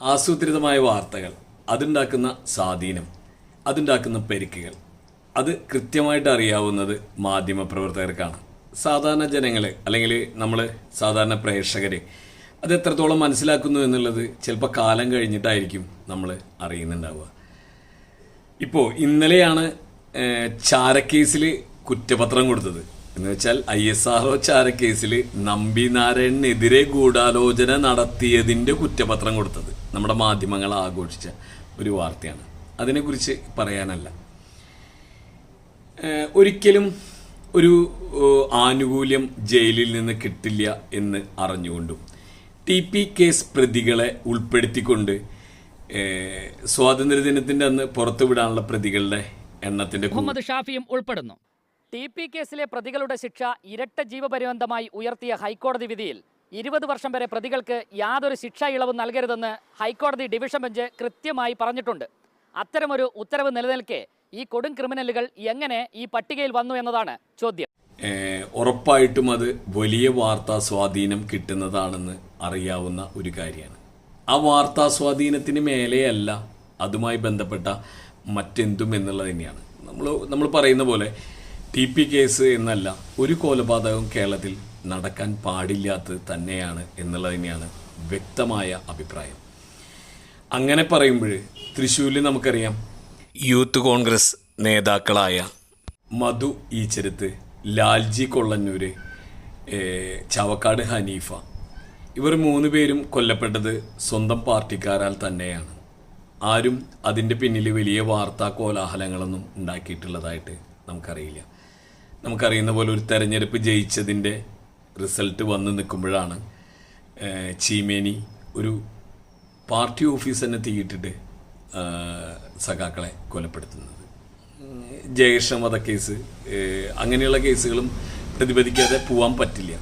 ആസൂത്രിതമായ വാർത്തകൾ അതുണ്ടാക്കുന്ന സ്വാധീനം അതുണ്ടാക്കുന്ന പെരുക്കുകൾ. അത് കൃത്യമായിട്ട് അറിയാവുന്നത് മാധ്യമപ്രവർത്തകർക്കാണ് സാധാരണ ജനങ്ങളെ അല്ലെങ്കിൽ നമ്മൾ സാധാരണ പ്രേക്ഷകരെ അത് എത്രത്തോളം മനസ്സിലാക്കുന്നു എന്നുള്ളത് ചിലപ്പോൾ കാലം കഴിഞ്ഞിട്ടായിരിക്കും നമ്മൾ അറിയുന്നുണ്ടാവുക. ഇപ്പോൾ ഇന്നലെയാണ് ചാരക്കേസിൽ കുറ്റപത്രം കൊടുത്തത്. എന്ന് വെച്ചാൽ ഐ എസ് ആർ ഒ ചാരക്കേസിൽ നമ്പി നാരായണനെതിരെ ഗൂഢാലോചന നടത്തിയതിന്റെ കുറ്റപത്രം കൊടുത്തത്. നമ്മുടെ മാധ്യമങ്ങൾ ആഘോഷിച്ച ഒരു വാർത്തയാണ്. അതിനെക്കുറിച്ച് പറയാനല്ല. ഒരിക്കലും ഒരു ആനുകൂല്യം ജയിലിൽ നിന്ന് കിട്ടില്ല എന്ന് അറിഞ്ഞുകൊണ്ടും ടി പി കേസ് പ്രതികളെ ഉൾപ്പെടുത്തിക്കൊണ്ട് സ്വാതന്ത്ര്യദിനത്തിന്റെ അന്ന് പുറത്തുവിടാനുള്ള പ്രതികളുടെ എണ്ണത്തിന്റെ കൂ- മുഹമ്മദ് ഷാഫിയും ഉൾപ്പെടുന്നു. ടി പി കേസിലെ പ്രതികളുടെ ശിക്ഷ ഇരട്ട ജീവപര്യന്തമായി ഉയർത്തിയ ഹൈക്കോടതി വിധിയിൽ ഇരുപത് വർഷം വരെ പ്രതികൾക്ക് യാതൊരു ശിക്ഷാ ഇളവ് നൽകരുതെന്ന് ഹൈക്കോടതി ഡിവിഷൻ ബെഞ്ച് കൃത്യമായി പറഞ്ഞിട്ടുണ്ട്. അത്തരമൊരു ഉത്തരവ് നിലനിൽക്കെ ഈ കൊടും ക്രിമിനലുകൾ എങ്ങനെ ഈ പട്ടികയിൽ വന്നു എന്നതാണ് ചോദ്യം. ഉറപ്പായിട്ടും അത് വലിയ വാർത്താ സ്വാധീനം കിട്ടുന്നതാണെന്ന് അറിയാവുന്ന ഒരു കാര്യമാണ്. ആ വാർത്താ സ്വാധീനത്തിന് മേലെയല്ല അതുമായി ബന്ധപ്പെട്ട മറ്റെന്തും എന്നുള്ളത് തന്നെയാണ്. നമ്മൾ നമ്മൾ പറയുന്ന പോലെ ടി പി കേസ് എന്നല്ല ഒരു കൊലപാതകം കേരളത്തിൽ നടക്കാൻ പാടില്ലാത്തത് തന്നെയാണ് എന്നുള്ളത് തന്നെയാണ് വ്യക്തമായ അഭിപ്രായം. അങ്ങനെ പറയുമ്പോൾ തൃശ്ശൂരിൽ നമുക്കറിയാം യൂത്ത് കോൺഗ്രസ് നേതാക്കളായ മധു ഈച്ചരത്ത് ലാൽജി കൊള്ളന്നൂര് ചവക്കാട് ഹനീഫ ഇവർ മൂന്ന് പേരും കൊല്ലപ്പെട്ടത് സ്വന്തം പാർട്ടിക്കാരാൽ തന്നെയാണ്. ആരും അതിന്റെ പിന്നിൽ വലിയ വാർത്താ കോലാഹലങ്ങളൊന്നും ഉണ്ടാക്കിയിട്ടുള്ളതായിട്ട് നമുക്കറിയില്ല. നമുക്കറിയുന്ന പോലെ ഒരു തെരഞ്ഞെടുപ്പ് ജയിച്ചതിന്റെ റിസൾട്ട് വന്ന് നിൽക്കുമ്പോഴാണ് ചീമേനി ഒരു പാർട്ടി ഓഫീസ് തന്നെ തീയിട്ടിട്ട് സഖാക്കളെ കൊലപ്പെടുത്തുന്നത്. ജയകൃഷ്ണ വധക്കേസ് അങ്ങനെയുള്ള കേസുകളും പ്രതിപദിക്കാതെ പോവാൻ പറ്റില്ല.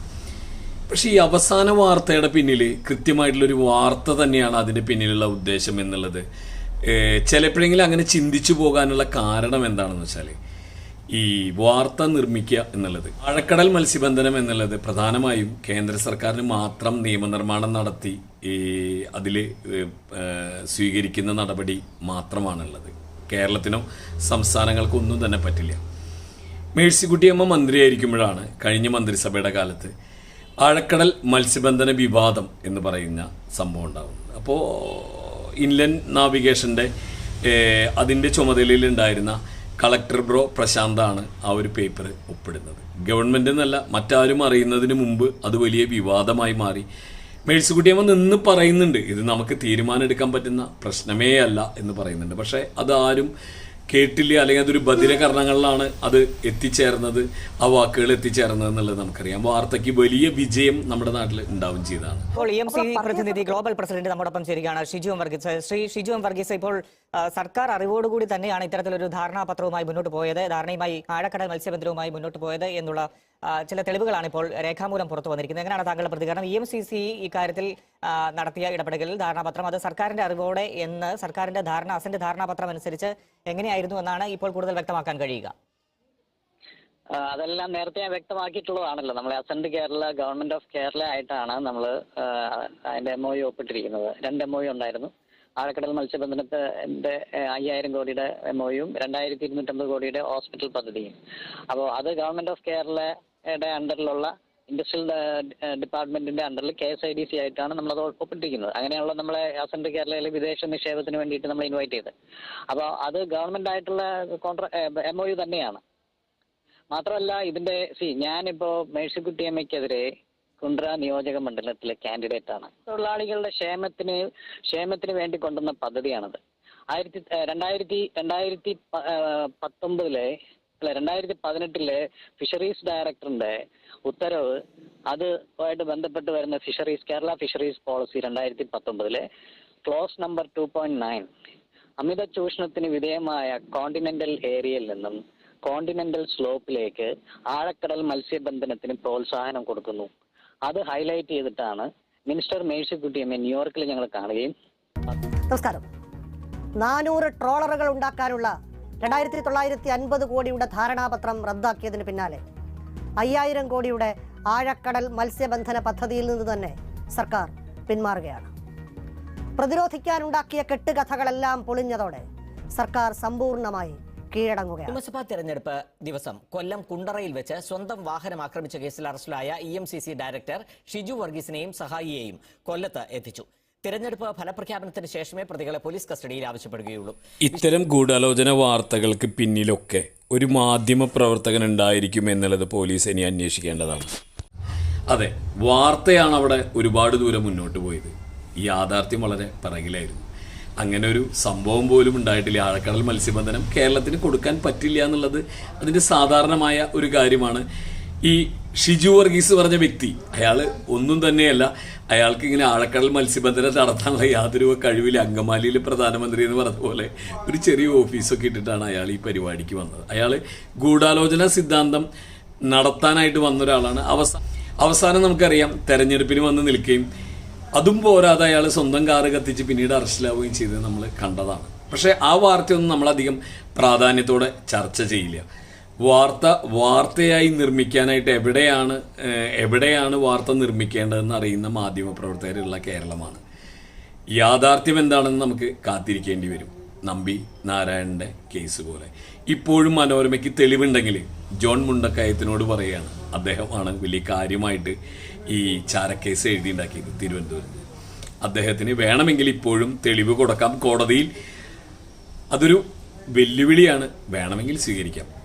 പക്ഷേ ഈ അവസാന വാർത്തയുടെ പിന്നിൽ കൃത്യമായിട്ടുള്ളൊരു വാർത്ത തന്നെയാണ് അതിന്റെ പിന്നിലുള്ള ഉദ്ദേശം എന്നുള്ളത്. ചിലപ്പോഴെങ്കിലും അങ്ങനെ ചിന്തിച്ചു പോകാനുള്ള കാരണം എന്താണെന്ന് വെച്ചാൽ ഈ വാർത്ത നിർമ്മിക്കുക എന്നുള്ളത്. ആഴക്കടൽ മത്സ്യബന്ധനം എന്നുള്ളത് പ്രധാനമായും കേന്ദ്ര സർക്കാരിന് മാത്രം നിയമനിർമ്മാണം നടത്തി ഈ അതിൽ സ്വീകരിക്കുന്ന നടപടി മാത്രമാണുള്ളത്. കേരളത്തിനോ സംസ്ഥാനങ്ങൾക്കോ ഒന്നും തന്നെ പറ്റില്ല. മേഴ്സിക്കുട്ടിയമ്മ മന്ത്രിയായിരിക്കുമ്പോഴാണ് കഴിഞ്ഞ മന്ത്രിസഭയുടെ കാലത്ത് ആഴക്കടൽ മത്സ്യബന്ധന വിവാദം എന്ന് പറയുന്ന സംഭവം ഉണ്ടാകുന്നത് അപ്പോൾ ഇൻലൻഡ് നാവിഗേഷന്റെ അതിന്റെ ചുമതലയിലുണ്ടായിരുന്ന കളക്ടർ ബ്രോ പ്രശാന്താണ് ആ ഒരു പേപ്പർ ഒപ്പിടുന്നത്. ഗവൺമെന്റ് എന്നല്ല മറ്റാരും അറിയുന്നതിന് മുമ്പ് അത് വലിയ വിവാദമായി മാറി. മേഴ്സിക്കുട്ടിയമ്മ നിന്ന് പറയുന്നുണ്ട് ഇത് നമുക്ക് തീരുമാനം പറ്റുന്ന പ്രശ്നമേ അല്ല എന്ന് പറയുന്നുണ്ട്. പക്ഷേ അതാരും ആരും കേട്ടില്ല അല്ലെങ്കിൽ അതൊരു ബദിരകരണങ്ങളിലാണ് അത് എത്തിച്ചേർന്നത് ആ വാക്കുകൾ എത്തിച്ചേർന്നത് എന്നുള്ളത് നമുക്കറിയാം. വാർത്തയ്ക്ക് വലിയ വിജയം നമ്മുടെ നാട്ടിൽ ഉണ്ടാവും ചെയ്തതാണ്. ഇപ്പോൾ ഇ എം സി പ്രതിനിധി ഗ്ലോബൽ പ്രസിഡന്റ് നമ്മോടൊപ്പം ചേരുകയാണ് ഷിജു എം വർഗീസ്. ശ്രീ ഷിജു വർഗീസ് ഇപ്പോൾ സർക്കാർ അറിവോടുകൂടി തന്നെയാണ് ഇത്തരത്തിലൊരു ധാരണാപത്രവുമായി മുന്നോട്ട് പോയത് ധാരണയുമായി ആഴക്കടൽ മത്സ്യബന്ധനവുമായി മുന്നോട്ട് പോയത് എന്നുള്ള ചില തെളിവുകളാണ് ഇപ്പോൾ രേഖാമൂലം പുറത്തു വന്നിരിക്കുന്നത്. എങ്ങനെയാണ് താങ്കളുടെ പ്രതികരണം? ഇ എം സി സി ഇക്കാര്യത്തിൽ നടത്തിയ ഇടപെടലിൽ ധാരണാപത്രം അത് സർക്കാരിന്റെ അറിവോടെ എന്ന് സർക്കാരിന്റെ ധാരണ അസന്റെ ധാരണാപത്രം അനുസരിച്ച് എങ്ങനെയായിരുന്നു എന്നാണ് ഇപ്പോൾ കൂടുതൽ വ്യക്തമാക്കാൻ കഴിയുക? അതെല്ലാം നേരത്തെ ഞാൻ വ്യക്തമാക്കിയിട്ടുള്ളതാണല്ലോ. നമ്മൾ Ascend Kerala government of Kerala ആയിട്ടാണ് നമ്മൾ അതിന്റെ എം ഒ ഒപ്പിട്ടിരിക്കുന്നത്. രണ്ട് എം ഒ ഉണ്ടായിരുന്നു. ആഴക്കടൽ മത്സ്യബന്ധനത്തിന്റെ അയ്യായിരം കോടിയുടെ എം ഒ യും രണ്ടായിരത്തി ഇരുന്നൂറ്റമ്പത് കോടിയുടെ ഹോസ്പിറ്റൽ പദ്ധതിയും. അപ്പോൾ അത് ഗവൺമെന്റ് ഓഫ് കേരളയുടെ അണ്ടറിലുള്ള ഇൻഡസ്ട്രിയൽ ഡിപ്പാർട്ട്മെന്റിന്റെ അണ്ടറിൽ K S I D C ആയിട്ടാണ് നമ്മളത് ഒപ്പിട്ടിരിക്കുന്നത് അങ്ങനെയുള്ള നമ്മളെ അസന്റ് കേരളയിലെ വിദേശ നിക്ഷേപത്തിന് വേണ്ടിയിട്ട് നമ്മൾ ഇൻവൈറ്റ് ചെയ്ത് അപ്പോൾ അത് ഗവൺമെന്റ് ആയിട്ടുള്ള കോൺട്രാ എം ഒ യു തന്നെയാണ്. മാത്രമല്ല ഇതിന്റെ സി ഞാനിപ്പോ മേഴ്സിക്കുട്ടിയമ്മയ്ക്കെതിരെ കുണ്ട്ര നിയോജക മണ്ഡലത്തിലെ കാൻഡിഡേറ്റ് ആണ്. തൊഴിലാളികളുടെ ക്ഷേമത്തിന് ക്ഷേമത്തിന് വേണ്ടി കൊണ്ടുവന്ന പദ്ധതിയാണത്. ആയിരത്തി രണ്ടായിരത്തി രണ്ടായിരത്തി പത്തൊമ്പതിലെ അല്ല രണ്ടായിരത്തി പതിനെട്ടിലെ ഫിഷറീസ് ഡയറക്ടറിന്റെ ഉത്തരവ് അതുമായിട്ട് ബന്ധപ്പെട്ട് വരുന്ന ഫിഷറീസ് കേരള ഫിഷറീസ് പോളിസി രണ്ടായിരത്തി പത്തൊമ്പതിലെ clause number two point nine അമിത ചൂഷണത്തിന് വിധേയമായ കോണ്ടിനെന്റൽ ഏരിയയിൽ നിന്നും കോണ്ടിനെന്റൽ സ്ലോപ്പിലേക്ക് ആഴക്കടൽ മത്സ്യബന്ധനത്തിന് പ്രോത്സാഹനം കൊടുക്കുന്നു. അത് ഹൈലൈറ്റ് ചെയ്തിട്ടാണ് മിനിസ്റ്റർ മേഴ്സിക്കുട്ടി എം എ ന്യൂയോർക്കിൽ ഞങ്ങൾ കാണുകയും നമസ്കാരം. നാനൂറ് ട്രോളറുകൾ ഉണ്ടാക്കാനുള്ള രണ്ടായിരത്തി തൊള്ളായിരത്തി അൻപത് കോടിയുടെ ധാരണാപത്രം റദ്ദാക്കിയതിന് പിന്നാലെ അയ്യായിരം കോടിയുടെ ആഴക്കടൽ മത്സ്യബന്ധന പദ്ധതിയിൽ നിന്ന് തന്നെ സർക്കാർ പിന്മാറുകയാണ്. പ്രതിരോധിക്കാനുണ്ടാക്കിയ കെട്ടുകഥകളെല്ലാം പൊളിഞ്ഞതോടെ സർക്കാർ സമ്പൂർണമായി കീഴടങ്ങുകയാണ്. നിയമസഭാ തെരഞ്ഞെടുപ്പ് ദിവസം കൊല്ലം കുണ്ടറയിൽ വെച്ച് സ്വന്തം വാഹനം ആക്രമിച്ച കേസിൽ അറസ്റ്റിലായ E M C C director Shiju വർഗീസിനെയും സഹായിയെയും കൊല്ലത്ത് എത്തിച്ചു. തിരഞ്ഞെടുപ്പ് ഫലപ്രഖ്യാപനത്തിന് ശേഷമേ പ്രതികളെ പോലീസ് കസ്റ്റഡിയിൽ ആവശ്യപ്പെടുകയുള്ളൂ. ഇത്തരം ഗൂഢാലോചന വാർത്തകൾക്ക് പിന്നിലൊക്കെ ഒരു മാധ്യമ പ്രവർത്തകൻ ഉണ്ടായിരിക്കും എന്നുള്ളത് പോലീസ് ഇനി അന്വേഷിക്കേണ്ടതാണ്. അതെ വാർത്തയാണ് അവിടെ ഒരുപാട് ദൂരം മുന്നോട്ട് പോയത്. ഈ യാഥാർത്ഥ്യം വളരെ പിറകിലായിരുന്നു. അങ്ങനെ ഒരു സംഭവം പോലും ഉണ്ടായിട്ടില്ല. ആഴക്കടൽ മത്സ്യബന്ധനം കേരളത്തിന് കൊടുക്കാൻ പറ്റില്ല എന്നുള്ളത് അതിന്റെ സാധാരണമായ ഒരു കാര്യമാണ്. ഈ ഷിജു വർഗീസ് പറഞ്ഞ വ്യക്തി അയാൾ ഒന്നും തന്നെയല്ല അയാൾക്ക് ഇങ്ങനെ ആഴക്കടൽ മത്സ്യബന്ധനം നടത്താനുള്ള യാതൊരു കഴിവില്ല. അങ്കമാലിയിലെ പ്രധാനമന്ത്രി എന്ന് പറഞ്ഞ പോലെ ഒരു ചെറിയ ഓഫീസൊക്കെ ഇട്ടിട്ടാണ് അയാൾ ഈ പരിപാടിക്ക് വന്നത്. അയാൾ ഗൂഢാലോചന സിദ്ധാന്തം നടത്താനായിട്ട് വന്ന ഒരാളാണ്. അവസാനം അവസാനം നമുക്കറിയാം തെരഞ്ഞെടുപ്പിന് വന്ന് നിൽക്കുകയും അതും പോരാതെ അയാൾ സ്വന്തം കാറ് കത്തിച്ച് പിന്നീട് അറസ്റ്റിലാവുകയും ചെയ്തത് നമ്മൾ കണ്ടതാണ്. പക്ഷേ ആ വാർത്തയൊന്നും നമ്മളധികം പ്രാധാന്യത്തോടെ ചർച്ച ചെയ്യില്ല. വാർത്ത വാർത്തയായി നിർമ്മിക്കാനായിട്ട് എവിടെയാണ് എവിടെയാണ് വാർത്ത നിർമ്മിക്കേണ്ടതെന്ന് അറിയുന്ന മാധ്യമപ്രവർത്തകരുള്ള കേരളമാണ്. യാഥാർത്ഥ്യം എന്താണെന്ന് നമുക്ക് കാത്തിരിക്കേണ്ടി വരും. നമ്പി നാരായണന്റെ കേസ് പോലെ. ഇപ്പോഴും മനോരമയ്ക്ക് തെളിവുണ്ടെങ്കിൽ ജോൺ മുണ്ടക്കയത്തിനോട് പറയുകയാണ് അദ്ദേഹമാണ് വലിയ കാര്യമായിട്ട് ഈ ചാരക്കേസ് എഴുതിയുണ്ടാക്കിയത് തിരുവനന്തപുരത്ത്. അദ്ദേഹത്തിന് വേണമെങ്കിൽ ഇപ്പോഴും തെളിവ് കൊടുക്കാം. കോടതിയിൽ അതൊരു വെല്ലുവിളിയാണ്. വേണമെങ്കിൽ സ്വീകരിക്കാം.